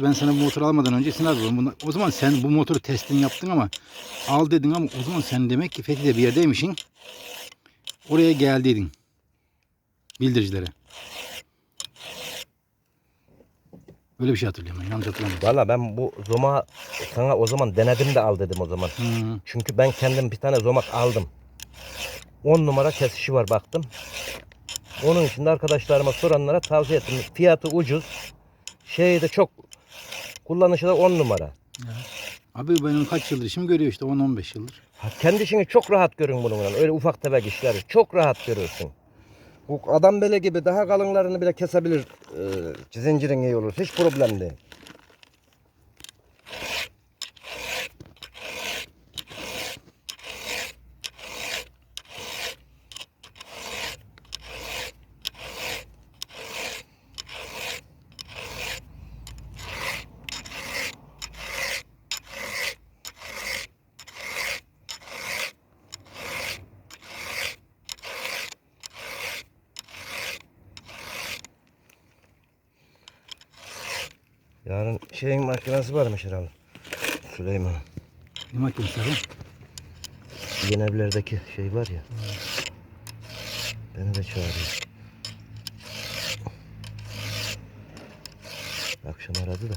işte ben sana bu motoru almadan önce Sinan abi bunu- o zaman sen bu motoru testini yaptın ama al dedin ama o zaman sen demek ki Fethiye'de bir yerdeymişsin. Oraya geldiydin. Bildiricilere. Öyle bir şey hatırlıyorum ben. Yanlış hatırlamıyorum. Valla ben bu zoma sana o zaman denedim de al dedim o zaman. Hı. Çünkü ben kendim bir tane zomak aldım. 10 numara kesişi var baktım. Onun için de arkadaşlarıma soranlara tavsiye ettim. Fiyatı ucuz. Şeyi de çok kullanışı da 10 numara. Abi benim kaç yıldır işimi görüyor işte 10-15 yıldır. Ha, Kendi işini çok rahat görün bununla. Öyle ufak tefek işleri çok rahat görürsün. Bu adam bele gibi daha kalınlarını bile kesebilir. E, zincirin iyi olur. Hiç problem değil. Yarın şeyin makinesi varmış herhalde. Süleyman. Ne makinesi abi? Yeni evlerdeki şey var ya. Beni de çağırıyor. Akşam aradı da.